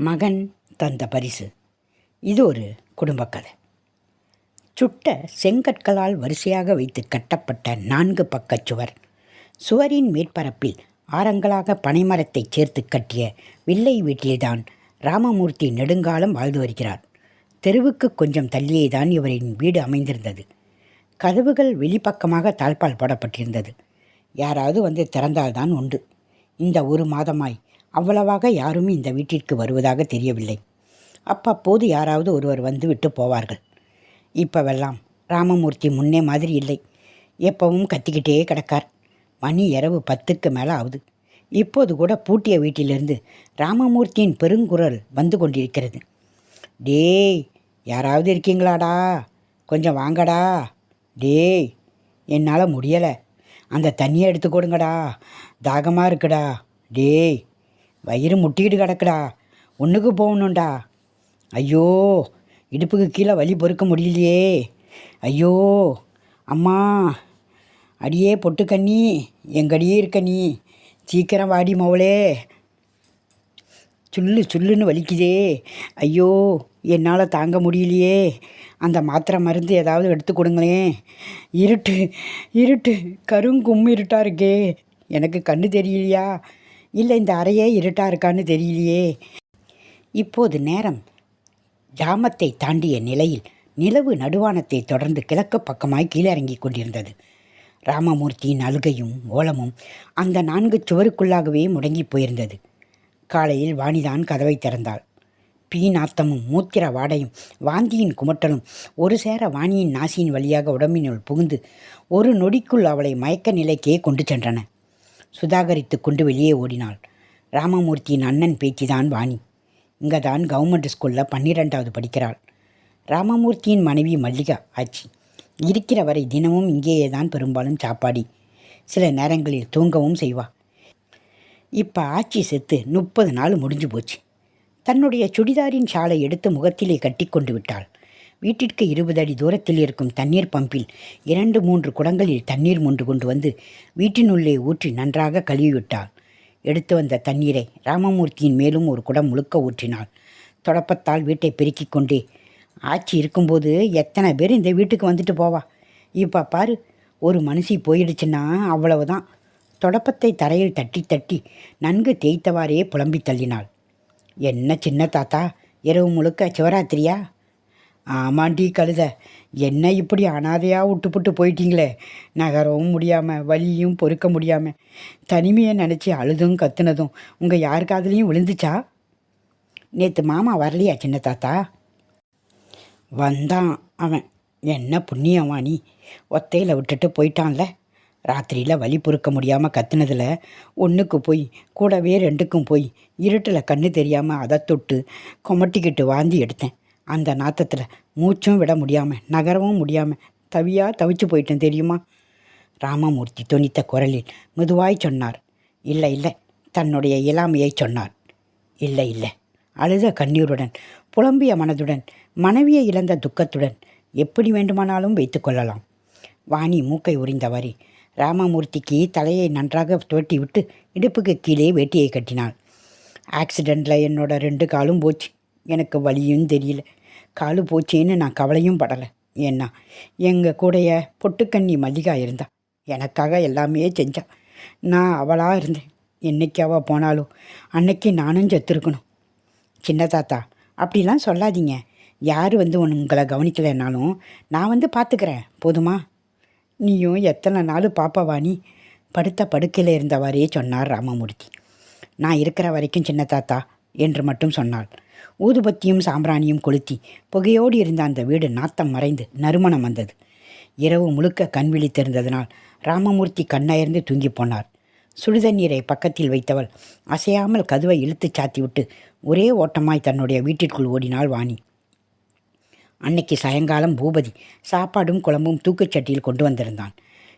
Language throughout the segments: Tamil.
மகன் தந்த பரிசு. இது ஒரு குடும்பக்கதை. சுட்ட செங்கற்களால் வரிசையாக வைத்து கட்டப்பட்ட நான்கு பக்கச் சுவர். சுவரின் மேற்பரப்பில் ஆரங்களாக பனைமரத்தைச் சேர்த்து கட்டிய வில்லை வீட்டில்தான் ராமமூர்த்தி நெடுங்காலம் வாழ்ந்து வருகிறார். தெருவுக்கு கொஞ்சம் தள்ளியே தான் இவரின் வீடு அமைந்திருந்தது. கதவுகள் வெளிப்பக்கமாக தாழ்பால் போடப்பட்டிருந்தது. யாராவது வந்து திறந்தால்தான் உண்டு. இந்த ஒரு மாதமாய் அவ்வளவாக யாரும் இந்த வீட்டிற்கு வருவதாக தெரியவில்லை. அப்பப்போது யாராவது ஒருவர் வந்து விட்டு போவார்கள். இப்போவெல்லாம் ராமமூர்த்தி முன்னே மாதிரி இல்லை. எப்பவும் கத்திக்கிட்டே கிடக்கார். மணி இரவு பத்துக்கு மேலே ஆகுது. இப்போது கூட பூட்டிய வீட்டிலிருந்து ராமமூர்த்தியின் பெருங்குரல் வந்து கொண்டிருக்கிறது. டேய் யாராவது இருக்கீங்களாடா? கொஞ்சம் வாங்கடா. டேய் என்னால் முடியலை. அந்த தண்ணியை எடுத்து கொடுங்கடா. தாகமாக இருக்குடா. டேய் வயிறு முட்டிக்கிட்டு கிடக்குடா. ஒன்றுக்கு போகணும்டா. ஐயோ இடுப்புக்கு கீழே வலி பொறுக்க முடியலையே. ஐயோ அம்மா அடியே பொட்டுக்கண்ணி எங்கடியே இருக்க நீ. சீக்கிரம் வாடி மவளே. சுல்லு சுல்லுன்னு வலிக்குதே. ஐயோ என்னால் தாங்க முடியலையே. அந்த மாத்திரை மருந்து ஏதாவது எடுத்து கொடுங்களேன். இருட்டு இருட்டு கருங்கும் இருட்டாக இருக்கே. எனக்கு கண்ணு தெரியலையா? இல்லை இந்த அறையே இருட்டாக இருக்கான்னு தெரியலையே. இப்போது நேரம். ஜாமத்தை தாண்டிய நிலையில் நிலவு நடுவானத்தை தொடர்ந்து கிழக்கு பக்கமாய் கீழிறங்கி கொண்டிருந்தது. ராமமூர்த்தியின் அழுகையும் ஓலமும் அந்த நான்கு சுவருக்குள்ளாகவே முடங்கி போயிருந்தது. காலையில் வாணிதான் கதவை திறந்தாள். பீ நாத்தமும் மூத்திர வாடையும் வாந்தியின் குமட்டலும் ஒரு சேர வாணியின் நாசியின் வழியாக உடம்பினுள் புகுந்து ஒரு நொடிக்குள் அவளை மயக்க நிலைக்கே கொண்டு சென்றன. சுதாகரித்து கொண்டு வெளியே ஓடினாள். ராமமூர்த்தியின் அண்ணன் பேச்சிதான் வாணி. இங்கே தான் கவர்மெண்ட் ஸ்கூலில் பன்னிரெண்டாவது படிக்கிறாள். ராமமூர்த்தியின் மனைவி மல்லிகா ஆச்சி. இருக்கிற வரை தினமும் இங்கேயே தான் பெரும்பாலும் சாப்பாடி. சில நேரங்களில் தூங்கவும் செய்வா. இப்போ ஆச்சி செத்து முப்பது நாள் முடிஞ்சு போச்சு. தன்னுடைய சுடிதாரின் ஷாலை எடுத்து முகத்திலே கட்டி கொண்டு விட்டாள். வீட்டிற்கு இருபது அடி தூரத்தில் இருக்கும் தண்ணீர் பம்பில் இரண்டு மூன்று குடங்களில் தண்ணீர் மூன்று கொண்டு வந்து வீட்டினுள்ளே ஊற்றி நன்றாக கழுவிவிட்டாள். எடுத்து வந்த தண்ணீரை ராமமூர்த்தியின் மேலும் ஒரு குடம் முழுக்க ஊற்றினாள். தொடப்பத்தால் வீட்டை பெருக்கிக் கொண்டே ஆட்சி இருக்கும்போது எத்தனை பேர் இந்த வீட்டுக்கு வந்துட்டு போவா? இப்போ பாரு ஒரு மனுஷி போயிடுச்சுன்னா அவ்வளவுதான். தொடப்பத்தை தரையில் தட்டி தட்டி நன்கு தேய்த்தவாறே புலம்பி தள்ளினாள். என்ன சின்ன தாத்தா இரவு முழுக்க சிவராத்திரியா? ஆமாண்டி கழுத. என்ன இப்படி அனாதையாக விட்டுப்புட்டு போயிட்டீங்களே? நகரவும் முடியாமல் வலியும் பொறுக்க முடியாமல் தனிமையை நினச்சி அழுதும் கத்துனதும் உங்கள் யார் விழுந்துச்சா? நேற்று மாமா வரலையா சின்ன தாத்தா? வந்தான் அவன். என்ன புண்ணியவாணி. ஒத்தையில் விட்டுட்டு போயிட்டான்ல. ராத்திரியில் வலி பொறுக்க முடியாமல் கத்துனதில் ஒன்றுக்கு போய் கூடவே ரெண்டுக்கும் போய் இருட்டில் கண்ணு தெரியாமல் அதை தொட்டு கொமட்டிக்கிட்டு வாந்தி எடுத்தேன். அந்த நாத்தத்தில் மூச்சும் விட முடியாமல் நகரவும் முடியாமல் தவியாக தவிச்சு போயிட்டேன் தெரியுமா? ராமமூர்த்தி துணித்த குரலில் மெதுவாய் சொன்னார். இல்லை இல்லை தன்னுடைய இயலாமையை சொன்னார். இல்லை இல்லை அழுத கண்ணீருடன் புலம்பிய மனதுடன் மனைவியை இழந்த துக்கத்துடன் எப்படி வேண்டுமானாலும் வைத்துக்கொள்ளலாம் வாணி மூக்கை உறிந்தவரி ராமமூர்த்திக்கு தலையை நன்றாக துவட்டி விட்டு இடுப்புக்கு கீழே வேட்டியை கட்டினாள். ஆக்சிடெண்ட்டில் என்னோட ரெண்டு காலும் போச்சு. எனக்கு வலியும் தெரியல. காலு போச்சேன்னு நான் கவலையும் படலை. ஏன்னா எங்கள் கூடைய பொட்டுக்கண்ணி மல்லிகா இருந்தா. எனக்காக எல்லாமே செஞ்சா. நான் அவளாக இருந்தேன். என்னைக்கு அவள் போனாலும் அன்னைக்கு நானும் செத்துருக்கணும். சின்ன தாத்தா அப்படிலாம் சொல்லாதீங்க. யார் வந்து உங்களை கவனிக்கலைன்னாலும் நான் வந்து பார்த்துக்கிறேன் போதுமா? நீயும் எத்தனை நாள் பாப்பாவாணி படுத்த படுக்கையில் இருந்தவாறே சொன்னார் ராமமூர்த்தி. நான் இருக்கிற வரைக்கும் சின்ன தாத்தா என்று மட்டும் சொன்னாள். ஊதுபத்தியும் சாம்பிராணியும் கொளுத்தி புகையோடு இருந்த அந்த வீடு நாத்தம் மறைந்து நறுமணம் வந்தது. இரவு முழுக்க கண் விழித்திருந்ததனால் ராமமூர்த்தி கண்ணயர்ந்து தூங்கி போனார். சுடுதண்ணீரை பக்கத்தில் வைத்தவள் அசையாமல் கதுவை இழுத்துச் சாத்திவிட்டு ஒரே ஓட்டமாய் தன்னுடைய வீட்டிற்குள் ஓடினாள் வாணி. அன்னைக்கு சாயங்காலம் பூபதி சாப்பாடும் குழம்பும் தூக்குச்சட்டியில் கொண்டு வந்திருந்தான்.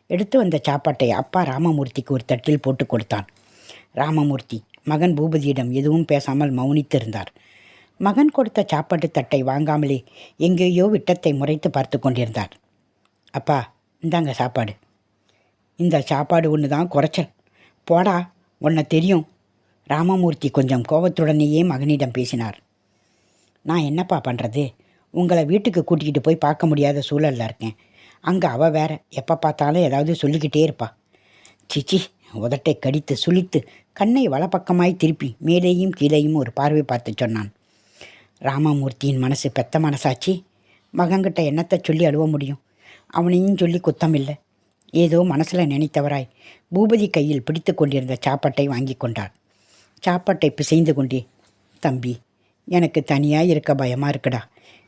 எடுத்து வந்த சாப்பாட்டை அப்பா ராமமூர்த்திக்கு ஒரு தட்டில் போட்டு கொடுத்தான். ராமமூர்த்தி மகன் பூபதியிடம் எதுவும் பேசாமல் மௌனித்திருந்தார். மகன் கொடுத்த சாப்பாட்டு தட்டை வாங்காமலே எங்கேயோ விட்டத்தை முறைத்து பார்த்து கொண்டிருந்தார். அப்பா இந்தாங்க சாப்பாடு. இந்த சாப்பாடு ஒன்று தான் குறைச்சல். போடா உன்னை தெரியும். ராமமூர்த்தி கொஞ்சம் கோபத்துடனேயே மகனிடம் பேசினார். நான் என்னப்பா பண்ணுறது உங்களை வீட்டுக்கு கூட்டிக்கிட்டு போய் பார்க்க முடியாத சூழலில் இருக்கேன். அங்கே அவள் வேற. எப்போ பார்த்தாலும் ஏதாவது சொல்லிக்கிட்டே இருப்பா. சிச்சி உதட்டை கடித்து சுளித்து கண்ணை வலப்பக்கமாய் திருப்பி மேலேயும் கீழேயும் ஒரு பார்வை பார்த்து சொன்னான். ராமமூர்த்தியின் மனசு பெத்த மனசாச்சு. மகன்கிட்ட என்னத்தை சொல்லி அழுவ முடியும்? அவனையும் சொல்லி குத்தம் இல்லை ஏதோ மனசில் நினைத்தவராய் பூபதி கையில் பிடித்து கொண்டிருந்த சாப்பாட்டை வாங்கி கொண்டாள். சாப்பாட்டை பிசைந்து கொண்டே தம்பி எனக்கு தனியாக இருக்க பயமாக இருக்குடா.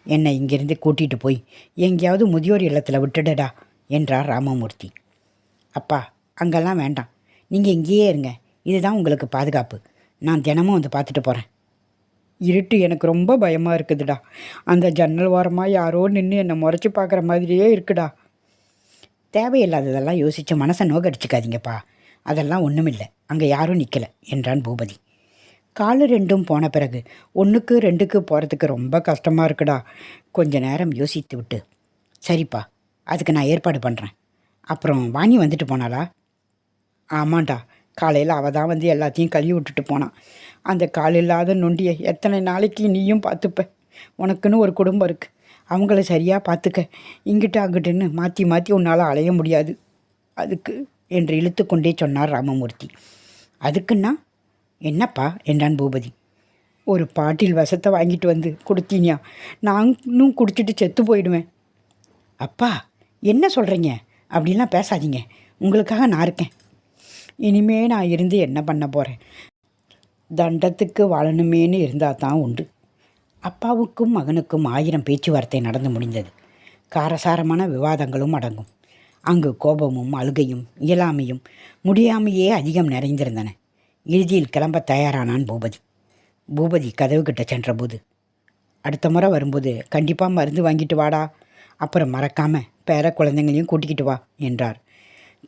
என்னை இங்கிருந்து கூட்டிகிட்டு போய் எங்கேயாவது முதியோர் இல்லத்தில் விட்டுடடா என்றார் ராமமூர்த்தி. அப்பா அங்கெல்லாம் வேண்டாம். நீங்கள் இங்கேயே இருங்க. இதுதான் உங்களுக்கு பாதுகாப்பு. நான் தினமும் வந்து பார்த்துட்டு போகிறேன் இருட்டு எனக்கு ரொம்ப பயமாக இருக்குதுடா. அந்த ஜன்னல் ஓரமாக யாரோ நின்று என்னை முறைச்சி பார்க்குற மாதிரியே இருக்குடா. தேவையில்லாததெல்லாம் யோசித்து மனசை நோக்கடிச்சிக்காதீங்கப்பா. அதெல்லாம் ஒன்றுமில்லை அங்கே யாரும் நிற்கலை என்றான் பூபதி. காலு ரெண்டும் போன பிறகு ஒன்றுக்கு ரெண்டுக்கு போகிறதுக்கு ரொம்ப கஷ்டமாக இருக்குடா. கொஞ்ச நேரம் யோசித்து விட்டு சரிப்பா அதுக்கு நான் ஏற்பாடு பண்ணுறேன் அப்புறம் வாணி வந்துட்டு போனாளா? ஆமாண்டா காலையில் அவள் தான் வந்து எல்லாத்தையும் கழுவி விட்டுட்டு போனான். அந்த கால் இல்லாத நொண்டியை எத்தனை நாளைக்கு நீயும் பார்த்துப்ப. உனக்குன்னு ஒரு குடும்பம் இருக்குது அவங்கள சரியாக பார்த்துக்க. இங்கிட்ட அங்கிட்டுன்னு மாற்றி மாற்றி உன்னால் அலைய முடியாது. அதுக்கு என்று இழுத்து கொண்டே சொன்னார் ராமமூர்த்தி. அதுக்குன்னா என்னப்பா என்றான் பூபதி. ஒரு பாட்டில் வசத்தை வாங்கிட்டு வந்து கொடுத்தீனியா? நானும் குடிச்சிட்டு செத்து போயிடுவேன். அப்பா என்ன சொல்கிறீங்க அப்படிலாம் பேசாதீங்க. உங்களுக்காக நான் இருக்கேன். இனிமே நான் இருந்து என்ன பண்ண போகிறேன் தண்டத்துக்கு வாழணுமேனு இருந்தால் தான் உண்டு. அப்பாவுக்கும் மகனுக்கும் ஆயிரம் பேச்சுவார்த்தை நடந்து முடிந்தது. காரசாரமான விவாதங்களும் அடங்கும். அங்கு கோபமும் அழுகையும் இயலாமையும் முடியாமையே அதிகம் நிறைந்திருந்தன. இறுதியில் கிளம்ப தயாரானான் பூபதி. பூபதி கதவு கிட்ட சென்றபோது அடுத்த முறை வரும்போது கண்டிப்பாக மருந்து வாங்கிட்டு வாடா. அப்புறம் மறக்காமல் பேர குழந்தைங்களையும் கூட்டிக்கிட்டு வா என்றார்.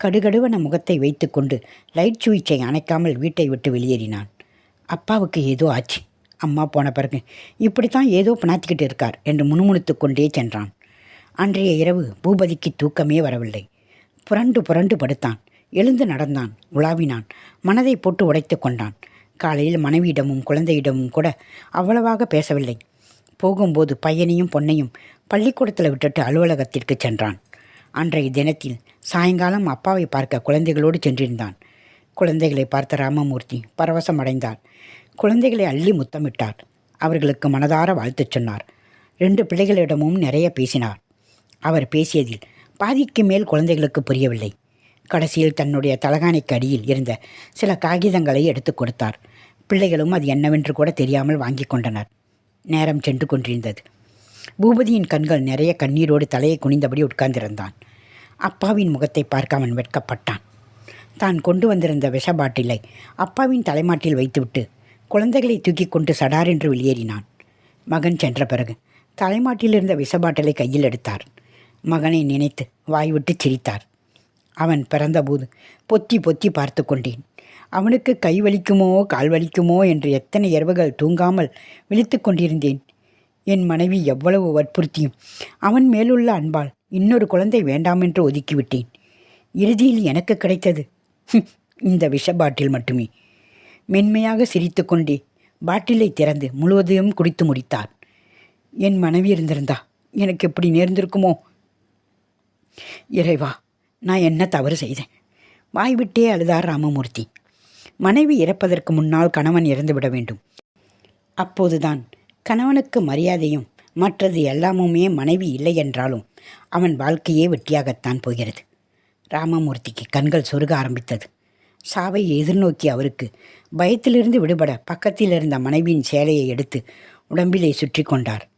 கடுகடுவன முகத்தை வைத்துக்கொண்டு லைட் சுவிட்சை அணைக்காமல் வீட்டை விட்டு வெளியேறினான். அப்பாவுக்கு ஏதோ ஆச்சு. அம்மா போன பிறகு. இப்படித்தான் ஏதோ பிணாத்திக்கிட்டு இருக்கார் என்று முணுமுணுத்து கொண்டே சென்றான். அன்றைய இரவு பூபதிக்கு தூக்கமே வரவில்லை. புரண்டு புரண்டு படுத்தான். எழுந்து நடந்தான் உலாவினான். மனதை போட்டு உடைத்து கொண்டான். காலையில் மனைவியிடமும் குழந்தையிடமும் கூட அவ்வளவாக பேசவில்லை. போகும்போது பையனையும் பொன்னையும் பள்ளிக்கூடத்தில் விட்டுட்டு அலுவலகத்திற்கு சென்றான். அன்றைய தினத்தில் சாயங்காலம் அப்பாவை பார்க்க குழந்தைகளோடு சென்றிருந்தான். குழந்தைகளை பார்த்த ராமமூர்த்தி பரவசம் அடைந்தார் குழந்தைகளை அள்ளி முத்தமிட்டார் அவர்களுக்கு மனதார வாழ்த்துச் சொன்னார். ரெண்டு பிள்ளைகளிடமும் நிறைய பேசினார். அவர் பேசியதில் பாதிக்கு மேல் குழந்தைகளுக்கு புரியவில்லை. கடைசியில் தன்னுடைய தலகாணிக்கு அடியில் இருந்த சில காகிதங்களை எடுத்து கொடுத்தார். பிள்ளைகளும் அது என்னவென்று கூட தெரியாமல் வாங்கி கொண்டனர். நேரம் சென்று கொண்டிருந்தது. பூபதியின் கண்கள் நிறைய கண்ணீரோடு தலையை குனிந்தபடி உட்கார்ந்திருந்தான். அப்பாவின் முகத்தை பார்க்க அவன் வெட்கப்பட்டான். தான் கொண்டு வந்திருந்த விஷ பாட்டிலை அப்பாவின் தலைமாட்டில் வைத்துவிட்டு குழந்தைகளை தூக்கி கொண்டு சடார் என்று வெளியேறினான். மகன் சென்ற பிறகு தலைமாட்டில் இருந்த விஷ பாட்டிலை கையில் எடுத்தார். மகனை நினைத்து வாய்விட்டு சிரித்தார். அவன் பிறந்தபோது பொத்தி பொத்தி பார்த்து கொண்டேன். அவனுக்கு கை வலிக்குமோ கால் வலிக்குமோ என்று எத்தனை இரவுகள் தூங்காமல் விழித்து கொண்டிருந்தேன். என் மனைவி எவ்வளவு வற்புறுத்தியும் அவன் மேலுள்ள அன்பால் இன்னொரு குழந்தை வேண்டாமென்று ஒதுக்கிவிட்டேன். இறுதியில் எனக்கு கிடைத்தது இந்த விஷ பாட்டில் மட்டுமே. மென்மையாக சிரித்துக்கொண்டே பாட்டிலை திறந்து முழுவதையும் குடித்து முடித்தார் என் மனைவி இருந்திருந்தா எனக்கு எப்படி நேர்ந்திருக்குமோ? இறைவா நான் என்ன தவறு செய்தேன்? வாய்விட்டே அழுதார் ராமமூர்த்தி. மனைவி இறப்பதற்கு முன்னால் கணவன் இறந்துவிட வேண்டும். அப்போதுதான் கணவனுக்கு மரியாதையும் மற்றது எல்லாமுமே மனைவி இல்லை என்றாலும் அவன் வாழ்க்கையே வெட்டியாகத்தான் போகிறது. ராமமூர்த்திக்கு கண்கள் சொருக ஆரம்பித்தது. சாவை எதிர்நோக்கி அவருக்கு பயத்திலிருந்து விடுபட பக்கத்தில் இருந்த மனைவியின் சேலையை எடுத்து உடம்பிலே சுற்றி கொண்டார்.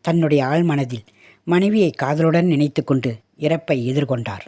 தன்னுடைய ஆழ்மனதில் மனைவியை காதலுடன் நினைத்து கொண்டு இறப்பை எதிர்கொண்டார்.